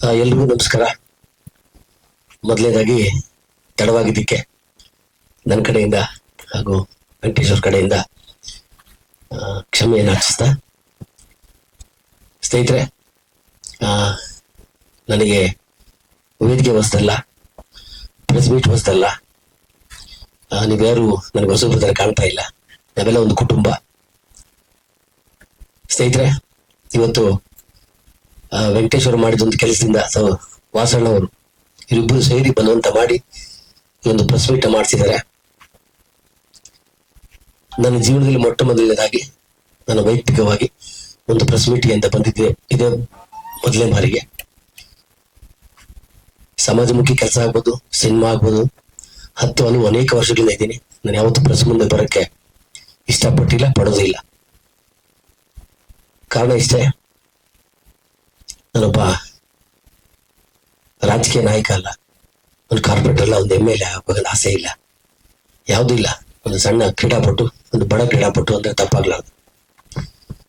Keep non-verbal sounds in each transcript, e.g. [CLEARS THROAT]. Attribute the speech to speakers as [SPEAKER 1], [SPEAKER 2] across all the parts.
[SPEAKER 1] ಎಲ್ರಿಗೂ ನಮಸ್ಕಾರ. ಮೊದಲನೇದಾಗಿ ತಡವಾಗಿದ್ದಕ್ಕೆ ನನ್ನ ಕಡೆಯಿಂದ ಹಾಗೂ ವೆಂಕಟೇಶ್ವರ್ ಕಡೆಯಿಂದ ಕ್ಷಮೆಯನ್ನು ಯಾಚಿಸ್ತಾ ಸ್ನೇಹಿತರೆ ನನಗೆ ವೇದಿಕೆ ಹೊಸದಲ್ಲ ಪ್ರೆಸ್ ಮೀಟ್ ಹೊಸದಲ್ಲ. ನೀವ್ಯಾರು ನನಗೆ ಹೊಸಬ್ರ ಥರ ಕಾಣ್ತಾ ಇಲ್ಲ. ನಾವೆಲ್ಲ ಒಂದು ಕುಟುಂಬ. ಸ್ನೇಹಿತರೆ, ಇವತ್ತು ವೆಂಕಟೇಶ್ವರ ಮಾಡಿದ ಒಂದು ಕೆಲಸದಿಂದ, ಅಥವಾ ವಾಸಣ್ಣ ಅವರು ಇವರಿಬ್ಬರು ಸೇರಿ ಬಲವಂತ ಮಾಡಿ ಒಂದು ಪ್ರೆಸ್ ಮೀಟ್ ಮಾಡಿಸಿದ್ದಾರೆ. ನನ್ನ ಜೀವನದಲ್ಲಿ ಮೊಟ್ಟ ಮೊದಲನೇದಾಗಿ ನನ್ನ ವೈಯಕ್ತಿಕವಾಗಿ ಒಂದು ಪ್ರೆಸ್ ಮೀಟಿಗೆ ಅಂತ ಬಂದಿದ್ದೆ. ಇದೇ ಮೊದಲನೇ ಬಾರಿಗೆ. ಸಮಾಜಮುಖಿ ಕೆಲಸ ಆಗ್ಬೋದು, ಸಿನಿಮಾ ಆಗ್ಬೋದು. ಹತ್ತು, ಹಲವು, ಅನೇಕ ವರ್ಷಗಳಿಂದ ಇದ್ದೀನಿ. ನಾನು ಯಾವತ್ತೂ ಪ್ರೆಸ್ ಮುಂದೆ ಬರೋಕ್ಕೆ ಇಷ್ಟಪಟ್ಟಿಲ್ಲ ಪಡೋದಿಲ್ಲ ಕಾರಣ ಇಷ್ಟೇ. ನಾನೊಬ್ಬ ರಾಜಕೀಯ ನಾಯಕ ಅಲ್ಲ. ಒಂದು ಕಾರ್ಪೊರೇಟರ್ ಅಲ್ಲ, ಒಂದು ಎಂ ಎಲ್ ಎ ಆಗಬೇಕಂತ ಆಸೆ ಇಲ್ಲ. ಯಾವುದೂ ಇಲ್ಲ. ಒಂದು ಸಣ್ಣ ಕ್ರೀಡಾಪಟು, ಒಂದು ಬಡ ಕ್ರೀಡಾಪಟು ಅಂದ್ರೆ ತಪ್ಪಾಗ್ಲಾರ್ದು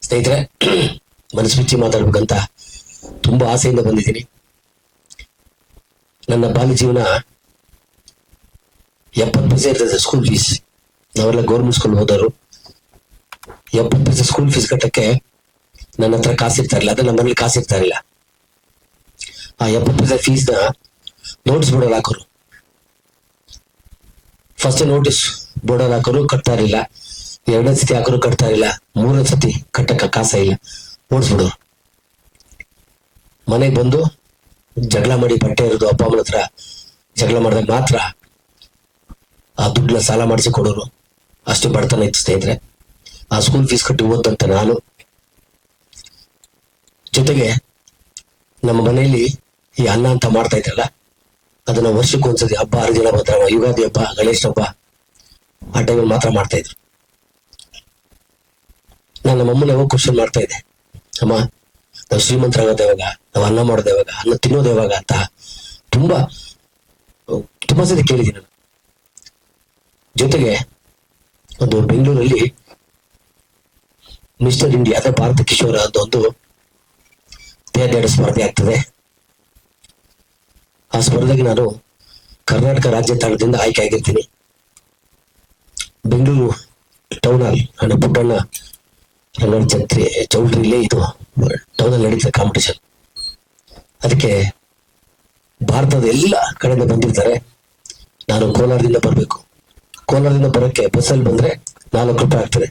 [SPEAKER 1] ಸ್ನೇಹಿತರೆ [CLEARS THROAT] ಮನಸ್ಸು ಬಿಚ್ಚಿ ಮಾತಾಡ್ಬೇಕಂತ ತುಂಬಾ ಆಸೆಯಿಂದ ಬಂದಿದ್ದೀನಿ. ನನ್ನ ಬಾಲ್ಯ ಜೀವನ ಎಪ್ಪತ್ತು ಪೈಸೆ ಇರ್ತದೆ ಸ್ಕೂಲ್ ಫೀಸ್ ನಾವೆಲ್ಲ ಗೌರ್ಮೆಂಟ್ ಸ್ಕೂಲ್ ಹೋದವರು. ಎಪ್ಪತ್ತು ಪೈಸೆ ಸ್ಕೂಲ್ ಫೀಸ್ ಕಟ್ಟಕ್ಕೆ ನನ್ನ ಹತ್ರ ಕಾಸು ಇರ್ತಾ ಇರಲಿಲ್ಲ. ಅದೇ ನಮ್ಮ ಮನೇಲಿ ಕಾಸು ಇರ್ತಾ ಇರಲಿಲ್ಲ. ಆ ಎಪ್ಪತ್ತು ಪೈಸೆ ಫೀಸ್ನ ನೋಟಿಸ್ ಬೋರ್ಡಲ್ಲಿ ಹಾಕೋರು ಫಸ್ಟ್ ನೋಟಿಸ್ ಬೋರ್ಡಲ್ಲಿ ಹಾಕೋರು, ಕಟ್ತಾ ಇರಲಿಲ್ಲ. ಎರಡನೇ ಸತಿ ಹಾಕೋರು, ಕಟ್ತಾ ಇರಲಿಲ್ಲ. ಮೂರನೇ ಸತಿ ಕಟ್ಟಕ್ಕ ಕಾಸ ಇಲ್ಲ. ಓಡಿಸ್ಬಿಡೋರು ಮನೆಗೆ ಬಂದು ಜಗಳ ಮಾಡಿ ಬಟ್ಟೆ ಇರೋದು ಅಪ್ಪ ಅಮ್ಮನ ಹತ್ರ ಜಗಳ ಮಾಡಿದಾಗ ಮಾತ್ರ ಆ ದುಡ್ಡನ್ನ ಸಾಲ ಮಾಡಿಸಿ ಕೊಡೋರು. ಅಷ್ಟು ಬಡತನ ಇತ್ತು ಸ್ನೇಹಿತರೆ. ಆ ಸ್ಕೂಲ್ ಫೀಸ್ ಕಟ್ಟಿ ಓದಂತ ನಾನು. ಜೊತೆಗೆ ನಮ್ಮ ಮನೆಯಲ್ಲಿ ಈ ಅನ್ನ ಅಂತ ಮಾಡ್ತಾ ಇದ್ರಲ್ಲ, ಅದನ್ನ ವರ್ಷಕ್ಕೊಂದ್ಸತಿ ಹಬ್ಬ, ಹರಿದಿನ ಭದ್ರವ ಯುಗಾದಿ ಹಬ್ಬ, ಗಣೇಶ ಹಬ್ಬ, ಆ ಟೈಮಲ್ಲಿ ಮಾತ್ರ ಮಾಡ್ತಾ ಇದ್ರು. ನಾನು ನಮ್ಮಮ್ಮನ ಯಾವಾಗ ಕ್ವಶನ್ ಮಾಡ್ತಾ ಇದ್ದೆ, ಅಮ್ಮ, ನಾವು ಶ್ರೀಮಂತರಾಗೋದು ಯಾವಾಗ, ನಾವು ಅನ್ನ ಮಾಡೋದು ಯಾವಾಗ, ಅನ್ನ ತಿನ್ನೋದು ಯಾವಾಗ ಅಂತ ತುಂಬಾ ತುಂಬಾ ಸತಿ ಕೇಳಿದ್ದೀನಿ ನಾನು. ಜೊತೆಗೆ ಒಂದು ಬೆಂಗಳೂರಲ್ಲಿ ಮಿಸ್ಟರ್ ಇಂಡಿಯಾ ಅದೇ ಭಾರತ ಕಿಶೋರ ಅಂತ ಒಂದು ದೇಹ ಸ್ಪರ್ಧೆ ಆಗ್ತದೆ. ಆ ಸ್ಪರ್ಧೆಗೆ ನಾನು ಕರ್ನಾಟಕ ರಾಜ್ಯ ತಂಡದಿಂದ ಆಯ್ಕೆ ಆಗಿರ್ತೀನಿ. ಬೆಂಗಳೂರು ಟೌನ್ ಅಲ್ಲಿ ನನ್ನ ಪುಟ್ಟಣ್ಣ ರಂಗನ ಛತ್ರಿ ಚೌಟ್ರಿಲೇ ಇದು ಟೌನ್ ಅಲ್ಲಿ ಕಾಂಪಿಟೇಷನ್ ಅದಕ್ಕೆ ಭಾರತದ ಎಲ್ಲ ಕಡೆಯಿಂದ ಬಂದಿರ್ತಾರೆ. ನಾನು ಕೋಲಾರದಿಂದ ಬರಬೇಕು. ಕೋಲಾರದಿಂದ ಬರೋಕ್ಕೆ ಬಸ್ಸಲ್ಲಿ ಬಂದ್ರೆ ನಾಲ್ಕು ರೂಪಾಯಿ ಆಗ್ತದೆ.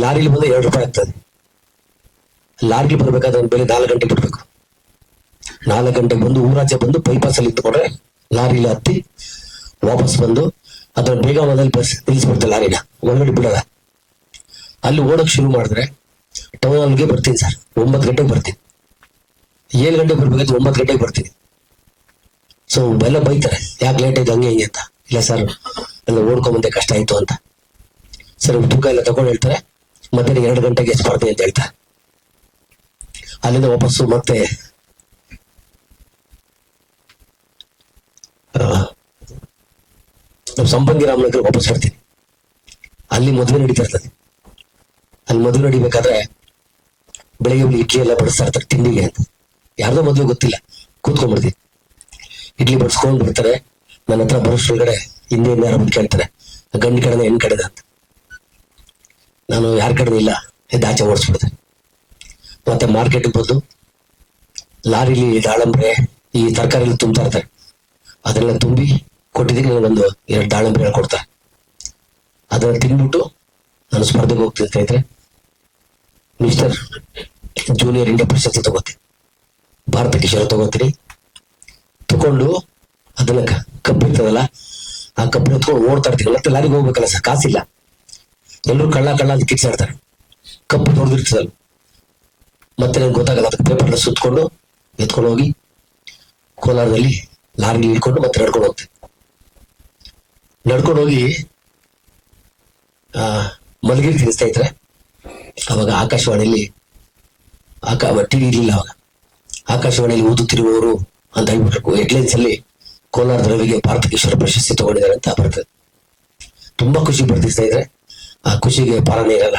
[SPEAKER 1] ಲಾರಿಲಿ ಬಂದ್ರೆ ಎರಡು ರೂಪಾಯಿ ಆಗ್ತದೆ. ಲಾರಿಗೆ ಬರಬೇಕಾದ್ರೆ ಬೆಲೆ ನಾಲ್ಕು ಗಂಟೆ ಬಿಡ್ಬೇಕು. ನಾಲ್ಕು ಗಂಟೆಗೆ ಬಂದು ಊರಾಚೆ ಬಂದು ಬೈಪಾಸ್ ಅಲ್ಲಿ ಇತ್ತುಕೊಂಡ್ರೆ ಲಾರಿಲಿ ಹತ್ತಿ ವಾಪಸ್ ಬಂದು ಅದ್ರ ಬೇಗ ಮೊದಲು ಬಸ್ ಲಾರಿನ. ಒಳಗಡೆ ಬಿಡಲ್ಲ. ಅಲ್ಲಿ ಓಡಕ್ ಶುರು ಮಾಡಿದ್ರೆ ಟೌನ್ ಅಲ್ಲಿಗೆ ಬರ್ತೀನಿ ಸರ್. ಒಂಬತ್ತು ಗಂಟೆಗೆ ಬರ್ತೀನಿ. ಏಳು ಗಂಟೆಗೆ ಬರ್ಬೇಕಾಯ್ತು, ಒಂಬತ್ತು ಗಂಟೆಗೆ ಬರ್ತೀನಿ. ಸೊ ಎಲ್ಲ ಬೈತಾರೆ. ಯಾಕೆ ಲೇಟ್ ಆಯ್ತು, ಹಂಗೆ ಹಿಂಗೆ ಅಂತ. ಇಲ್ಲ ಸರ್, ಎಲ್ಲ ಓಡ್ಕೊಂಬಂದೆ ಕಷ್ಟ ಆಯ್ತು ಅಂತ. ಸರ್ ತೂಕ ಎಲ್ಲ ತಗೊಂಡು ಹೇಳ್ತಾರೆ, ಮಧ್ಯಾಹ್ನ ಎರಡು ಗಂಟೆಗೆ ಸ್ಪರ್ಧೆ ಅಂತ ಹೇಳ್ತಾರೆ. ಅಲ್ಲಿಂದ ವಾಪಸ್ಸು ಮತ್ತೆ ಆ, ನಮ್ಮ ಸಂಪಂಗಿ ರಾಮನಗರ ವಾಪಸ್ ಬರ್ತೀನಿ. ಅಲ್ಲಿ ಮದುವೆ ನಡೀತಾ ಇರ್ತದೆ. ಅಲ್ಲಿ ಮದುವೆ ನಡಿಬೇಕಾದ್ರೆ ಬೆಳಿಗ್ಗೆ ಇಡ್ಲಿ ಎಲ್ಲ ಬಡಿಸ್ತಾ ಇರ್ತಾರೆ ತಿಂಡಿಗೆ ಅಂತ. ಯಾರ್ದೋ ಮದುವೆ ಗೊತ್ತಿಲ್ಲ. ಕೂತ್ಕೊಂಡ್ಬಿಡ್ತೀನಿ ಇಡ್ಲಿ ಬಡಿಸ್ಕೊಂಡು ಬಿಡ್ತಾರೆ. ನನ್ನ ಹತ್ರ ಬರೋಷ್ಟ್ರೊಳಗಡೆ ಹಿಂದೆ ಹಿಂದೆ ಯಾರು ಕೇಳ್ತಾರೆ. ಗಂಡು ಕಡೆದ ಹೆಣ್ಣು ಕಡೆದ ಅಂತ. ನಾನು ಯಾರ ಕಡೆ ಇಲ್ಲ. ಎದ್ದಾಚೆ ಓಡಿಸ್ಬಿಡ್ದೆ. ಮತ್ತೆ ಮಾರ್ಕೆಟ್ ಬಂದು ಲಾರಿಲಿ ದಾಳಂಬ್ರೆ, ಈ ತರಕಾರಿ ತುಂಬ್ತಾ ಇರ್ತಾರೆ. ಅದೆಲ್ಲ ತುಂಬಿ ಕೊಟ್ಟಿದ್ದಕ್ಕೆ ನನಗೊಂದು ಎರಡು ದಾಳಿಂಬೆ ಹೇಳ್ಕೊಡ್ತಾ. ಅದನ್ನ ತಿಂದ್ಬಿಟ್ಟು ನಾನು ಸ್ಪರ್ಧೆಗೆ ಹೋಗ್ತೀನಿ ಸ್ನೇಹಿತರೆ. ಮಿಸ್ಟರ್ ಜೂನಿಯರ್ ಇಂಡಿಯಾ ಪ್ರಶಸ್ತಿ ತಗೋತೀನಿ. ಭಾರತ ಕಿಶೋರ ತಗೋತೀನಿ. ತಗೊಂಡು ಅದನ್ನ ಕಬ್ಬು ಇರ್ತದಲ್ಲ, ಆ ಕಬ್ಬು ಎತ್ಕೊಂಡು ಓಡ್ತಾ ಇರ್ತೀನಿ ಮತ್ತೆ ಲಾರಿಗೆ ಹೋಗ್ಬೇಕಲ್ಲ ಸರ್, ಕಾಸಿಲ್ಲ. ಎಲ್ಲರೂ ಕಳ್ಳ ಕಳ್ಳ ಅಂತ ಕಿಚ್ಚಾಡ್ತಾರೆ ಕಬ್ಬು ದೊಡ್ಡದಿರ್ತದಲ್ಲ ಮತ್ತೆ ನನಗೆ ಗೊತ್ತಾಗಲ್ಲ, ಅದಕ್ಕೆ ಪೇಪರ್ನ ಸುತ್ಕೊಂಡು ಎತ್ಕೊಂಡು ಹೋಗಿ ಕೋಲಾರದಲ್ಲಿ ಲಾರಿ ಇಟ್ಕೊಂಡು ಮತ್ತೆ ನಡ್ಕೊಂಡು ಹೋಗ್ತೀನಿ. ನಡ್ಕೊಂಡು ಹೋಗಿ ಆ ಮಲಗಿರ್ತೀನಿ ಇದ್ರೆ ಅವಾಗ ಆಕಾಶವಾಣಿಯಲ್ಲಿ ಆಕಾ ಟಿವಿ ಇರಲಿಲ್ಲ ಅವಾಗ. ಆಕಾಶವಾಣಿಯಲ್ಲಿ ಓದುತ್ತಿರುವವರು ಅಂತ ಹೇಳ್ಬಿಟ್ಟು ಹೆಡ್ಲೈನ್ಸ್ ಅಲ್ಲಿ ಕೋಲಾರದ ರವಿಗೆ ಭಾರತ ಕಿಶೋರ ಪ್ರಶಸ್ತಿ ತಗೊಂಡಿದ್ದಾರೆ ಅಂತ ಬರ್ತದೆ. ತುಂಬಾ ಖುಷಿ ಪಡ್ತಿಸ್ತಾ ಇದ್ರೆ ಆ ಖುಷಿಗೆ ಪಾಲನೆ ಇರಲ್ಲ.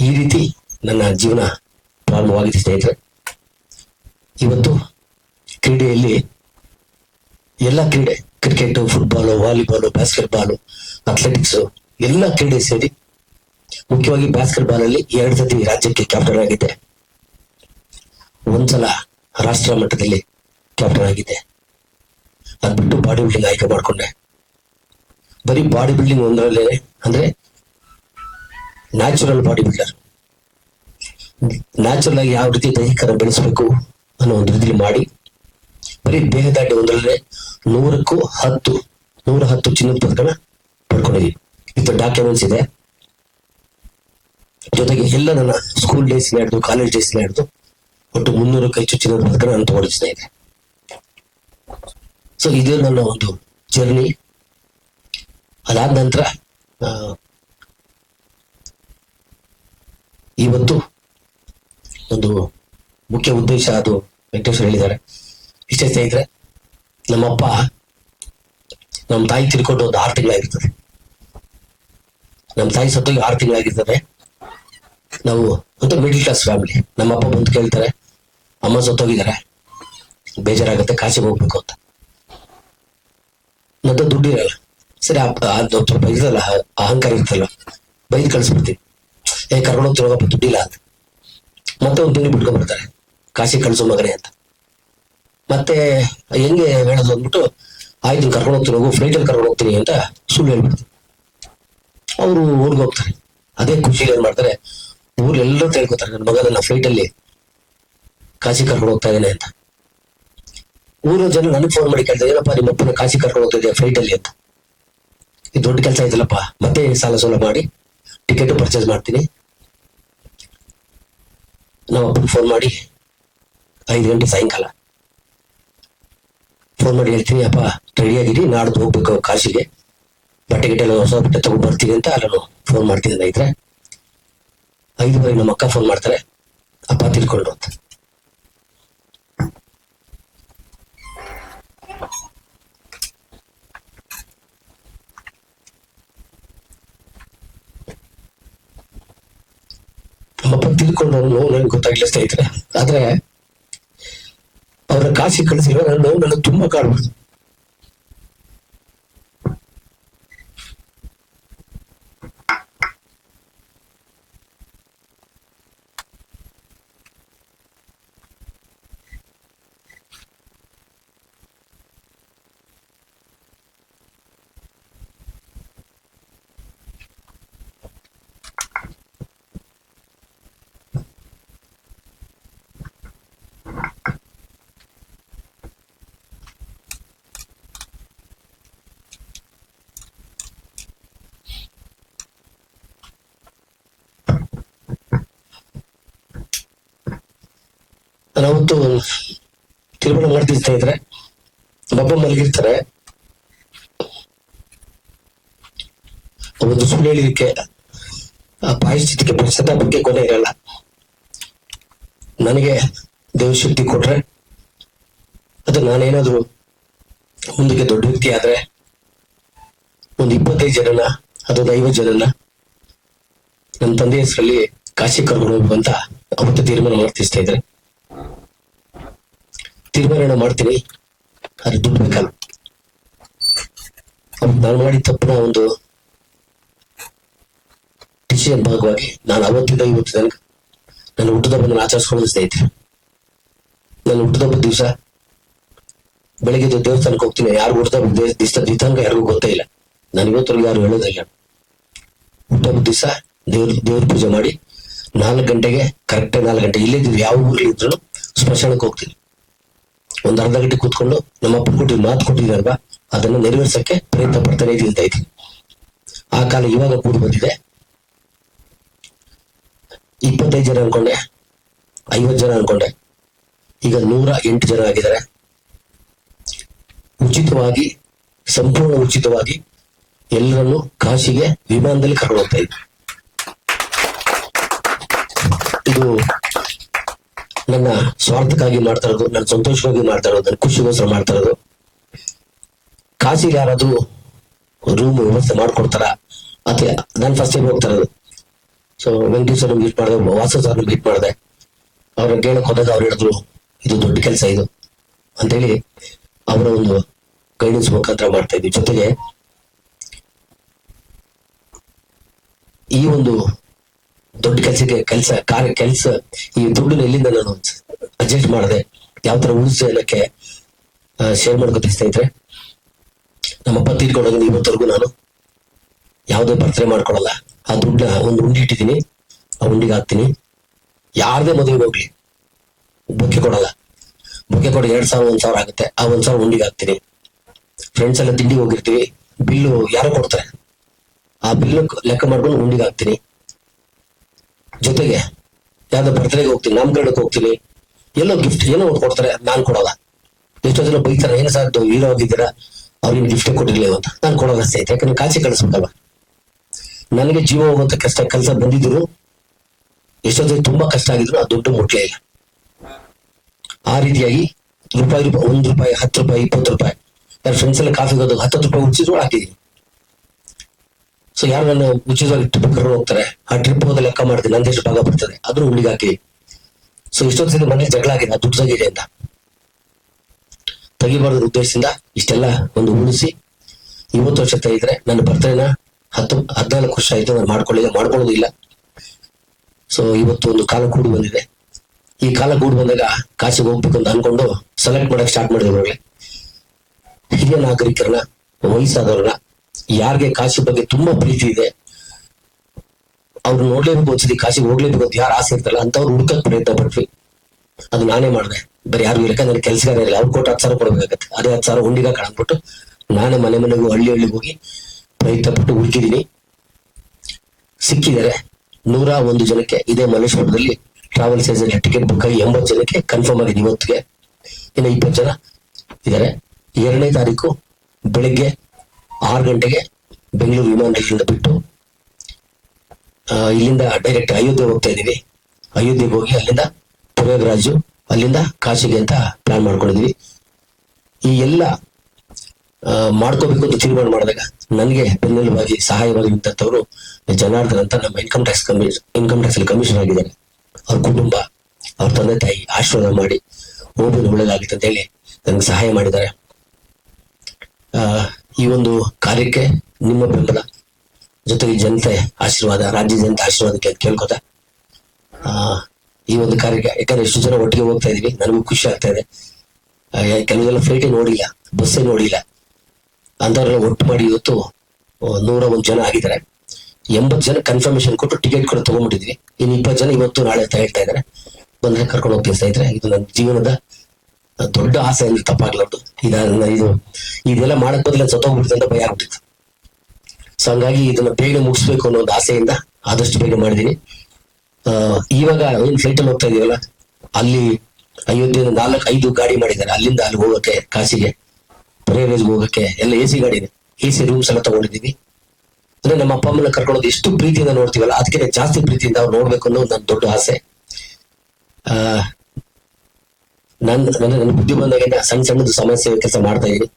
[SPEAKER 1] ಈ ರೀತಿ ನನ್ನ ಜೀವನ ಪ್ರಾರಂಭವಾಗಿದೆ ಸ್ನೇಹಿತರೆ. ಇವತ್ತು ಕ್ರೀಡೆಯಲ್ಲಿ ಎಲ್ಲ ಕ್ರೀಡೆ cricket football volleyball basketball athletics ಎಲ್ಲ ಕ್ರೀಡೆ ಸೇರಿ ಮುಖ್ಯವಾಗಿ ಬಾಸ್ಕೆಟ್ಬಾಲ್ ಅಲ್ಲಿ ಎರಡು ಸತಿ ರಾಜ್ಯಕ್ಕೆ ಕ್ಯಾಪ್ಟನ್ ಆಗಿದೆ ಒಂದ್ಸಲ ರಾಷ್ಟ್ರ ಮಟ್ಟದಲ್ಲಿ ಕ್ಯಾಪ್ಟನ್ ಆಗಿದೆ ಅದ್ ಬಿಟ್ಟು ಬಾಡಿ ಬಿಲ್ಡಿಂಗ್ ಆಯ್ಕೆ ಮಾಡ್ಕೊಂಡೆ. ಬರೀ ಬಾಡಿ ಬಿಲ್ಡಿಂಗ್ ಒಂದರಲ್ಲೇ ಅಂದ್ರೆ ನ್ಯಾಚುರಲ್ ಬಾಡಿ ಬಿಲ್ಡರ್ ನ್ಯಾಚುರಲ್ ಆಗಿ ಯಾವ ರೀತಿ ದೈಹಿಕರ ಬೆಳೆಸಬೇಕು ಅನ್ನೋ ಒಂದು ರೀತಿ ಮಾಡಿ ಬರೀ ದೇಹದಾಟಿ ಒಂದರಲ್ಲೇ ನೂರಕ್ಕೂ ಹತ್ತು, ನೂರ ಹತ್ತು ಚಿನ್ನದ ಪದಕನ ಪಡ್ಕೊಂಡಿದ್ದೀವಿ ಇದು ಡಾಕ್ಯುಮೆಂಟ್ಸ್ ಇದೆ. ಜೊತೆಗೆ ಎಲ್ಲ ನನ್ನ ಸ್ಕೂಲ್ ಡೇಸ್ ಹಿಡಿದು ಕಾಲೇಜ್ ಡೇಸ್ ಹಿಡಿದು ಒಟ್ಟು ಮುನ್ನೂರಕ್ಕೂ ಹೆಚ್ಚು ಚಿನ್ನದ ಪದಕ ನಾನು ತೋರಿಸ್ತಾ ಇದೆ ಸೊ ಇದೇ ನನ್ನ ಒಂದು ಜರ್ನಿ ಅದಾದ ನಂತರ ಇವತ್ತು ಒಂದು ಮುಖ್ಯ ಉದ್ದೇಶ ಅದು ವೆಂಕಟೇಶ್ವರ ಹೇಳಿದ್ದಾರೆ. ಇಷ್ಟೇ ಸ್ನೇಹಿತರೆ ನಮ್ಮಪ್ಪ ನಮ್ಮ ತಾಯಿ ತಿಳ್ಕೊಂಡು ಒಂದು ಆರು ತಿಂಗಳಾಗಿರ್ತದೆ. ನಮ್ಮ ತಾಯಿ ಸತ್ತೋಗಿ ಆರು ತಿಂಗಳಾಗಿರ್ತದೆ. ನಾವು ಒಂದು ಮಿಡಿಲ್ ಕ್ಲಾಸ್ ಫ್ಯಾಮಿಲಿ ನಮ್ಮಪ್ಪ ಬಂದು ಕೇಳ್ತಾರೆ, ಅಮ್ಮ ಸತ್ತೋಗಿದ್ದಾರೆ. ಬೇಜಾರಾಗುತ್ತೆ ಕಾಸಿ ಹೋಗ್ಬೇಕು ಅಂತ. ನಂತರ ದುಡ್ಡು ಇರಲ್ಲ. ಸರಿ ಸ್ವಲ್ಪ ಇರಲ್ಲ, ಅಹಂಕಾರ ಇರ್ತಲ್ಲ ಬೈದು ಕಳಿಸ್ಬಿಡ್ತೀವಿ ಏ, ಕರ್ಕೊಂಡು ಹೋಗ್ತಿರೋ ದುಡ್ಡಿಲ್ಲ ಅಂತ. ಮತ್ತೆ ಒಂದು ತಿಂಗಳು ಬಿಟ್ಕೊಂಡ್ಬಿಡ್ತಾರೆ. ಕಾಶಿ ಕಳ್ಸೋ ಮಗನೇ ಅಂತ. ಮತ್ತೆ ಹೆಂಗೆ ಹೇಳೋದು ಅಂದ್ಬಿಟ್ಟು, ಆಯ್ತು ಕರ್ಕೊಂಡು ಹೋಗ್ತೀನಿ ಹೋಗು ಫ್ಲೈಟಲ್ಲಿ ಕರ್ಕೊಂಡು ಹೋಗ್ತೀನಿ ಅಂತ ಸುಳ್ಳು ಹೇಳ್ಬಿಡ್ತೀನಿ ಅವರು ಊರಿಗೆ ಹೋಗ್ತಾರೆ. ಅದೇ ಖುಷಿಲಿ ಏನ್ ಮಾಡ್ತಾರೆ, ಊರ್ಲೆಲ್ಲರೂ ತಿಳ್ಕೊತಾರೆ ನನ್ನ ಮಗ ನನ್ನ ಫ್ಲೈಟಲ್ಲಿ ಕಾಶಿ ಕರ್ಕೊಂಡು ಹೋಗ್ತಾ ಇದ್ದೇನೆ ಅಂತ. ಊರ ಜನ ನನಗೆ ಫೋನ್ ಮಾಡಿ ಕೇಳ್ತಾರೆ, ಏನಪ್ಪ, ನಿಮ್ಮ ಅಪ್ಪನ ಕಾಶಿ ಕರ್ಕೊಂಡು ಹೋಗ್ತಾ ಇದೆಯಾ ಫ್ಲೈಟಲ್ಲಿ ಅಂತ. ಇದು ದೊಡ್ಡ ಕೆಲಸ ಇದಲ್ಲಪ್ಪ ಮತ್ತೆ ಸಾಲ ಸೋಲ ಮಾಡಿ ಟಿಕೆಟ್ ಪರ್ಚೇಸ್ ಮಾಡ್ತೀನಿ. ನಾವು ಅಪ್ಪನ ಫೋನ್ ಮಾಡಿ, ಐದು ಗಂಟೆ ಸಾಯಂಕಾಲ ಫೋನ್ ಮಾಡಿ ಹೇಳ್ತೀನಿ ಅಪ್ಪ ರೆಡಿ ಆಗಿರಿ, ನಾಡ್ದು ಹೋಗ್ಬೇಕು ಕಾಶಿಗೆ. ಬಟ್ಟೆ ಗಿಟ್ಟೆ ಎಲ್ಲ ಹೊಸ ಬಟ್ಟೆ ತಗೊಂಡ್ ಬರ್ತೀನಿ ಅಂತ ನಾನು ಫೋನ್ ಮಾಡ್ತೀನಿ ಐದು ಐದುವರೆಗೆ ನಮ್ಮ ಅಕ್ಕ ಫೋನ್ ಮಾಡ್ತಾರೆ. ಅಪ್ಪ ತಿಳ್ಕೊಂಡ್ರು ಅಂತ. ನಮ್ಮಪ್ಪ ತಿಳ್ಕೊಂಡು ನೋವು ನನಗೆ ಗೊತ್ತಾಗ್ಲಿಸ್ತಾ ಇದ್ರೆ ಆದ್ರೆ ಕಾಶಿ ಕಳಿಸಿರೋ ನನ್ನ ನೋವು ನನಗೆ ತುಂಬಾ ಕಾಡ್ಬಿಡ್ತು ನಾವತ್ತು ತಿರುಮಲ ಮಾಡ್ತಿರ್ತಾ ಇದ್ರೆ ಬಬ್ಬ ಮಲಗಿರ್ತಾರೆ ಒಂದು ಸುಳ್ಳು ಹೇಳಿದಕ್ಕೆ ಆ ಪರಿಷತ್ ಬಗ್ಗೆ ಕೊನೆ ಇರಲ್ಲ. ನನಗೆ ದೇವಶಕ್ತಿ ಕೊಟ್ರೆ, ಅದು ನಾನೇನಾದ್ರೂ ಮುಂದಕ್ಕೆ ದೊಡ್ಡ ವ್ಯಕ್ತಿ ಆದ್ರೆ, ಒಂದು ಇಪ್ಪತ್ತೈದು ಜನನ ಅದು ಐವತ್ತು ಜನನ, ನನ್ನ ತಂದೆ ಹೆಸರಲ್ಲಿ ಕಾಶಿ ಕರ್ಕೊಂಡು ಹೋಗುವಂತ ಅವತ್ತು ತೀರ್ಮಾನ ಮಾಡ್ತಿಸ್ತಾ ಇದ್ರೆ ತೀರ್ಮಾನ ಮಾಡ್ತೀನಿ ಅದು ದುಡ್ಡು ಬೇಕಲ್ಲ. ಅವತ್ತು ನಾನು ಮಾಡಿ ತಪ್ಪಿನ ಒಂದು ಡಿಸಿಷನ್ ಭಾಗವಾಗಿ ನಾನು ಅವತ್ತಿಂದ ಇವತ್ತು ನನಗೆ ನನ್ನ ಹುಟ್ಟುಹಬ್ಬನ ಆಚರಿಸ್ಕೊಳ್ಳೋದು ಸ್ನೇಹಿತರೆ. ನನ್ನ ಹುಟ್ಟುಹಬ್ಬದ ದಿವಸ ಬೆಳಿಗ್ಗೆ ದೇವಸ್ಥಾನಕ್ಕೆ ಹೋಗ್ತೀನಿ. ಯಾರು ಹುಟ್ಟುಹಬ್ಬ ದಿವಸ ದಿತಾಂಕ ಯಾರಿಗೂ ಗೊತ್ತೇ ಇಲ್ಲ. ನಾನು ಯಾರು ಹೇಳೋದಿಲ್ಲ ಹುಟ್ಟುಹಬ್ಬದ ದಿವಸ ದೇವ್ರ ದೇವ್ರ ಪೂಜೆ ಮಾಡಿ ನಾಲ್ಕು ಗಂಟೆಗೆ ಕರೆಕ್ಟ್ ನಾಲ್ಕು ಗಂಟೆ ಇಲ್ಲೇ ಯಾವ ಊರಲ್ಲಿ ಇದ್ರು ಸ್ಮಶಾನಕ್ಕೆ ಹೋಗ್ತೀನಿ. ಒಂದ್ ಅರ್ಧ ಗಂಟೆ ಕೂತ್ಕೊಂಡು ನಮ್ಮ ಅಪ್ಪ ಮಾತು ಕೊಟ್ಟಿದಾರಲ್ವಾ ಅದನ್ನ ನೆರವೇರ್ಸಕ್ಕೆ ಪ್ರಯತ್ನ ಪಡ್ತಾನೆ ಇದೆ ಅಂತ ಇದ್ದೀನಿ ಆ ಕಾಲ ಇವಾಗ ಕೂಡಿ ಬಂದಿದೆ. ಇಪ್ಪತ್ತೈದು ಜನ ಅನ್ಕೊಂಡೆ, ಐವತ್ತು ಜನ ಅನ್ಕೊಂಡೆ. ಈಗ ನೂರ ಎಂಟು ಜನ ಆಗಿದ್ದಾರೆ. ಉಚಿತವಾಗಿ, ಸಂಪೂರ್ಣ ಉಚಿತವಾಗಿ ಎಲ್ಲರನ್ನು ಕಾಶಿಗೆ ವಿಮಾನದಲ್ಲಿ ಕರ್ಕೊಂಡು ಹೋಗ್ತಾ ಇದು ನನ್ನ ಸ್ವಾರ್ಥಕ್ಕಾಗಿ ಮಾಡ್ತಾ ಇರೋದು, ನನ್ನ ಸಂತೋಷವಾಗಿ ಮಾಡ್ತಾ ಇರೋದು, ನನ್ನ ಖುಷಿಗೋಸ್ಕರ ಮಾಡ್ತಾ ಇರೋದು. ಕಾಸಿಗೆ ಯಾರಾದ್ರೂ ರೂಮ್ ವ್ಯವಸ್ಥೆ ಮಾಡ್ಕೊಡ್ತಾರ? ಅಥವಾ ನಾನು ಫಸ್ಟ್ ಟೈಮ್ ಹೋಗ್ತಾ ಇರೋದು. ಸೊ ವೆಂಕಟೇಶ್ವರ ಮೀಟ್ ಮಾಡಿದೆ, ವಾಸ ಸರ್ ಮೀಟ್ ಮಾಡಿದೆ. ಅವ್ರ ಕೇಳಕ್ ಹೋದಾಗ ಅವ್ರು ಹೇಳಿದ್ರು, ಇದು ದೊಡ್ಡ ಕೆಲಸ ಇದು. ಅಂತೇಳಿ ಅವರ ಒಂದು ಗೈಡೆನ್ಸ್ ಮುಖಾಂತರ ಮಾಡ್ತಾ ಇದ್ವಿ. ಜೊತೆಗೆ ಈ ಒಂದು ದೊಡ್ಡ ಕೆಲಸಕ್ಕೆ ಕೆಲಸ, ಕಾರ್ಯ, ಕೆಲಸ ಈ ದುಡ್ಡು ಎಲ್ಲಿಂದ ನಾನು ಅಡ್ಜಸ್ಟ್ ಮಾಡಿದೆ? ಯಾವ ತರ ಉಳಿಸಿ ಅನ್ನಕ್ಕೆ ಶೇರ್ ಮಾಡ್ಕೊತೀನಿ ಸ್ನೇಹಿತರೆ ನಮ್ಮಪ್ಪ ತೀರ್ಕೊಂಡಾಗ ಇವತ್ತವರೆಗೂ ನಾನು ಯಾವುದೇ ಬರ್ತಡೇ ಮಾಡ್ಕೊಡಲ್ಲ ಆ ದುಡ್ಡ ಒಂದು ಉಂಡಿ ಇಟ್ಟಿದ್ದೀನಿ. ಆ ಉಂಡಿಗೆ ಹಾಕ್ತೀನಿ. ಯಾರದೇ ಮದುವೆಗೆ ಹೋಗ್ಲಿ. ಬೊಕ್ಕೆ ಕೊಡಲ್ಲ. ಬೊಕ್ಕೆ ಕೊಡ ಎರಡ್ ಸಾವಿರ, ಒಂದ್ ಸಾವಿರ ಆಗುತ್ತೆ. ಆ ಒಂದ್ ಸಾವಿರ ಉಂಡಿಗೆ ಹಾಕ್ತೀನಿ. ಫ್ರೆಂಡ್ಸ್ ಎಲ್ಲ ತಿಂಡಿಗೆ ಹೋಗಿರ್ತೀವಿ. ಬಿಲ್ಲು ಯಾರು ಕೊಡ್ತಾರೆ? ಆ ಬಿಲ್ಲು ಲೆಕ್ಕ ಮಾಡ್ಕೊಂಡು ಉಂಡಿಗೆ ಹಾಕ್ತೀನಿ. ಜೊತೆಗೆ ಯಾವ್ದೋ ಬರ್ತ್ಡೇಗೆ ಹೋಗ್ತೀನಿ ನಾಮಕರಣಕ್ಕೆ ಹೋಗ್ತೀನಿ, ಎಲ್ಲೋ ಗಿಫ್ಟ್ ಏನೋ ಕೊಡ್ತಾರೆ, ನಾನು ಕೊಡೋಲ್ಲ ಎಷ್ಟೋ ಜನ ಬೈತಾರೆ, ಏನು ಸಾಧ್ಯ ಹೀರೋ ಆಗಿದ್ದೀರಾ? ಅವ್ರಿಗೆ ಗಿಫ್ಟ್ ಕೊಟ್ಟಿರ್ಲಿಲ್ಲ ಅಂತ. ನಾನು ಕೊಡೋದ ಸ್ನೇಹಿತರೆ ಯಾಕಂದ್ರೆ ಕಾಚಿ ಕಳಿಸ್ಬೇಕಲ್ಲ ನನಗೆ ಜೀವ ಹೋಗುವಂತ ಕಷ್ಟ, ಕೆಲಸ ಬಂದಿದ್ರು. ಎಷ್ಟೋ ಜನ ತುಂಬಾ ಕಷ್ಟ ಆಗಿದ್ರು, ಆ ದುಡ್ಡು ಮುಟ್ಲೇ ಇಲ್ಲ. ಆ ರೀತಿಯಾಗಿ ರೂಪಾಯಿ ರೂಪಾಯಿ, ಒಂದ್ ರೂಪಾಯಿ, ಹತ್ತು ರೂಪಾಯಿ, ಇಪ್ಪತ್ತು ರೂಪಾಯಿ. ಯಾರು ಫ್ರೆಂಡ್ಸ್ ಎಲ್ಲ ಕಾಫಿ ಹೋದಾಗ ಹತ್ತತ್ತು ರೂಪಾಯಿ ಉಚಿತಗಳು ಹಾಕಿದೀನಿ. ಸೊ ಯಾರು ನಾನು ಉಚಿತವಾಗಿ ಟ್ರಿಪ್ ಕರ್ಕೊಂಡು ಹೋಗ್ತಾರೆ, ಆ ಟ್ರಿಪ್ ಹೋದ ಲೆಕ್ಕ ಮಾಡ್ತೀನಿ ನಂದು ಎಷ್ಟು ಭಾಗ ಬರ್ತದೆ. ಆದ್ರೂ ಹುಡುಗಿ ಹಾಕಿ ಸೊ ಇಷ್ಟೊತ್ತಿನ ಮನೇಲಿ ಜಗಳ ಆಗಿದೆ ದುಡ್ಡು ತೆಗಿದೆ ಅಂತ. ತೆಗಿಬಾರ್ದ ಉದ್ದೇಶದಿಂದ ಇಷ್ಟೆಲ್ಲ ಒಂದು ಉಳಿಸಿ, ಇವತ್ತು ವರ್ಷ ತೆಗೆದ್ರೆ ನನ್ನ ಬರ್ತೇನ ಹತ್ತು, ಹದಿನಾಲ್ಕು ವರ್ಷ ಆಯ್ತು, ನಾನು ಮಾಡ್ಕೊಳ್ಳಿ ಮಾಡ್ಕೊಳ್ಳೋದಿಲ್ಲ ಸೊ ಇವತ್ತು ಒಂದು ಕಾಲ ಕೂಡಿ ಬಂದಿದೆ. ಈ ಕಾಲ ಕೂಡಿ ಬಂದಾಗ ಕಾಶಿಗೆ ಹೋಗ್ಬೇಕು ಅಂತ ಅನ್ಕೊಂಡು ಸೆಲೆಕ್ಟ್ ಮಾಡಕ್ ಸ್ಟಾರ್ಟ್ ಮಾಡಿದ್ರು ಅವ್ರಿಗೆ ಹಿರಿಯ ನಾಗರಿಕರನ್ನ, ವಯಸ್ಸಾದವ್ರನ್ನ ಯಾರಿಗೆ ಕಾಶಿ ಬಗ್ಗೆ ತುಂಬಾ ಪ್ರೀತಿ ಇದೆ? ಅವ್ರು ನೋಡ್ಲೇಬೇಕು ಒಂದ್ಸತಿ ಕಾಶಿಗೆ ಹೋಗ್ಲೇಬೇಕು ಅಂತ ಯಾರು ಆಸೆ ಇರ್ತಲ್ಲ, ಅಂತವ್ರು ಹುಡ್ಕಕ್ ಪ್ರಯತ್ನ ಪಟ್ವಿ. ಅದು ನಾನೇ ಮಾಡಿದೆ. ಬರೀ ಯಾರು ಇರಕ ನನ್ನ ಕೆಲಸಗಾರ ಇಲ್ಲ ಅವ್ರು ಕೊಟ್ಟು ಹತ್ತು ಸಾವಿರ ಕೊಡ್ಬೇಕಾಗತ್ತೆ. ಅದೇ ಹತ್ತು ಸಾವಿರ ಹುಂಡಿಗ ಕಾಣ್ಬಿಟ್ಟು ನಾನೇ ಮನೆ ಮನೆಗೂ ಹಳ್ಳಿ ಹಳ್ಳಿಗೆ ಹೋಗಿ ಪ್ರಯತ್ನ ಪಟ್ಟು ಹುಡುಕಿದೀನಿ ಸಿಕ್ಕಿದ್ದಾರೆ ನೂರ ಒಂದು ಜನಕ್ಕೆ ಇದೇ ಮಲ್ಲೇಶ್ವರದಲ್ಲಿ ಟ್ರಾವೆಲ್ಸ್ ಏಜೆಂಟ್ ಟಿಕೆಟ್ ಬುಕ್ ಆಗಿ ಎಂಬತ್ತು ಜನಕ್ಕೆ ಕನ್ಫರ್ಮ್ ಆಗಿದೆ ಇವತ್ತಿಗೆ. ಇನ್ನು ಇಪ್ಪತ್ತು ಜನ ಇದ್ದಾರೆ. ಎರಡನೇ ತಾರೀಕು ಬೆಳಿಗ್ಗೆ ಆರು ಗಂಟೆಗೆ ಬೆಂಗಳೂರು ವಿಮಾನ ನಿಲ್ದಾಣದಿಂದ ಬಿಟ್ಟು ಇಲ್ಲಿಂದ ಡೈರೆಕ್ಟ್ ಅಯೋಧ್ಯೆ ಹೋಗ್ತಾ ಇದೀವಿ ಅಯೋಧ್ಯೆಗೆ ಹೋಗಿ ಅಲ್ಲಿಂದ ಪ್ರಯಾಗ್ರಾಜು, ಅಲ್ಲಿಂದ ಕಾಶಿಗೆ ಅಂತ ಪ್ಲಾನ್ ಮಾಡ್ಕೊಂಡಿದ್ವಿ ಈ ಎಲ್ಲ ಮಾಡ್ಕೋಬೇಕು ಅಂತ ತೀರ್ಮಾನ ಮಾಡಿದಾಗ ನನಗೆ ಬೆನ್ನೆಲುಬಾಗಿ ಸಹಾಯವಾಗಿ ನಿಂತವರು ಜನಾರ್ದನ್ ಅಂತ ನಮ್ಮ income tax commission income tax ಅಲ್ಲಿ ಕಮಿಷನ್ ಆಗಿದ್ದಾರೆ. ಅವ್ರ ಕುಟುಂಬ, ಅವ್ರ ತಂದೆ ತಾಯಿ ಆಶೀರ್ವಾದ ಮಾಡಿ ಹೋಗೋದು ಒಳ್ಳೇದಾಗುತ್ತೆ ಅಂತ ಹೇಳಿ ನನಗೆ ಸಹಾಯ ಮಾಡಿದ್ದಾರೆ. ಈ ಒಂದು ಕಾರ್ಯಕ್ಕೆ ನಿಮ್ಮ ಬೆಂಬಲ ಜೊತೆಗೆ ಜನತೆ ಆಶೀರ್ವಾದ ರಾಜ್ಯ ಜನತೆ ಆಶೀರ್ವಾದಕ್ಕೆ ಕೇಳ್ಕೊತ ಆ, ಈ ಒಂದು ಕಾರ್ಯಕ್ಕೆ ಯಾಕಂದ್ರೆ ಎಷ್ಟು ಜನ ಒಟ್ಟಿಗೆ ಹೋಗ್ತಾ ಇದೀವಿ ನನಗೂ ಖುಷಿ ಆಗ್ತಾ ಇದೆ. ಕೆಲವೆಲ್ಲ ಫ್ಲೈಟೇ ನೋಡಿಲ್ಲ ಬಸ್ಸೇ ನೋಡಿಲ್ಲ. ಅಂತವ್ರೆಲ್ಲ ಒಟ್ಟು ಮಾಡಿ ಇವತ್ತು ನೂರ ಒಂದು ಜನ ಆಗಿದ್ದಾರೆ. ಎಂಬತ್ತು ಜನ ಕನ್ಫರ್ಮೇಶನ್ ಕೊಟ್ಟು ಟಿಕೆಟ್ ಕೂಡ ತಗೊಂಡ್ಬಿಟ್ಟಿದ್ವಿ. ಇನ್ನು ಇಪ್ಪತ್ತು ಜನ ಇವತ್ತು ನಾಳೆ ಹೇಳ್ತಾ ಇದ್ದಾರೆ. ಬಂದ್ರೆ ಕರ್ಕೊಂಡು ಹೋಗ್ತೀನಿ ಸ್ನೇಹಿತರೆ ಇದು ನನ್ನ ಜೀವನದ ದೊಡ್ಡ ಆಸೆ ಅಂದ್ರೆ ತಪ್ಪಾಗ್ಲಾರ್ದು. ಇದನ್ನ ಇದು, ಇದೆಲ್ಲ ಮಾಡಕ್ ಬದಲ ಸತ್ತೋಗ್ಬಿಡ್ತು ಅಂತ ಭಯ ಆಗ್ಬಿಟ್ಟಿತ್ತು. ಸೊ ಹಂಗಾಗಿ ಇದನ್ನ ಬೇಗ ಮುಗಿಸ್ಬೇಕು ಅನ್ನೋ ಒಂದು ಆಸೆಯಿಂದ ಆದಷ್ಟು ಬೇಗ ಮಾಡಿದೀನಿ. ಇವಾಗ ಏನ್ ಫ್ಲೈಟ್ ಅಲ್ಲಿ ಹೋಗ್ತಾ ಇದೀವಲ್ಲ, ಅಲ್ಲಿ ಅಯೋಧ್ಯೆ ನಾಲ್ಕು ಐದು ಗಾಡಿ ಮಾಡಿದ್ದಾರೆ. ಅಲ್ಲಿಂದ ಅಲ್ಲಿ ಹೋಗಕ್ಕೆ ಕಾಶಿಗೆ ಪ್ರೇವೇಜ್ ಹೋಗಕ್ಕೆ ಎಲ್ಲ ಎ ಸಿ ಗಾಡಿ ಇದೆ. ಎ ಸಿ ರೂಮ್ಸ್ ಎಲ್ಲ ತಗೊಂಡಿದೀವಿ. ಅಂದ್ರೆ ನಮ್ಮ ಅಪ್ಪ ಅಮ್ಮನ ಕರ್ಕೊಳ್ಳೋದು ಎಷ್ಟು ಪ್ರೀತಿಯಿಂದ ನೋಡ್ತೀವಲ್ಲ ಅದಕ್ಕೆ ಜಾಸ್ತಿ ಪ್ರೀತಿಯಿಂದ ಅವ್ರು ನೋಡ್ಬೇಕು ಅನ್ನೋ ನನ್ನ ದೊಡ್ಡ ಆಸೆ. ಆ ನನ್ ನನ್ನ ನನ್ನ ಬುದ್ಧಿ ಬಂದಾಗಿಂದ ಸಣ್ಣ ಸಣ್ಣದು ಸಮಸ್ಯೆ ಕೆಲಸ ಮಾಡ್ತಾ ಇದ್ದೀನಿ.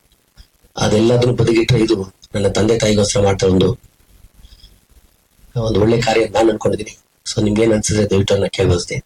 [SPEAKER 1] ಅದೆಲ್ಲದನ್ನು ಬದಿಗಿಟ್ರೆ ಇದು ನನ್ನ ತಂದೆ ತಾಯಿಗೋಸ್ಕರ ಮಾಡ್ತಾ ಒಂದು ಒಂದು ಒಳ್ಳೆ ಕಾರ್ಯ ನಾನು ಅನ್ಕೊಂಡಿದ್ದೀನಿ. ಸೊ ನಿಮ್ಗೆ ಏನ್ ಅನ್ಸಿದ್ರೆ ದಯವಿಟ್ಟು ಕೇಳಬಸ್ತೀನಿ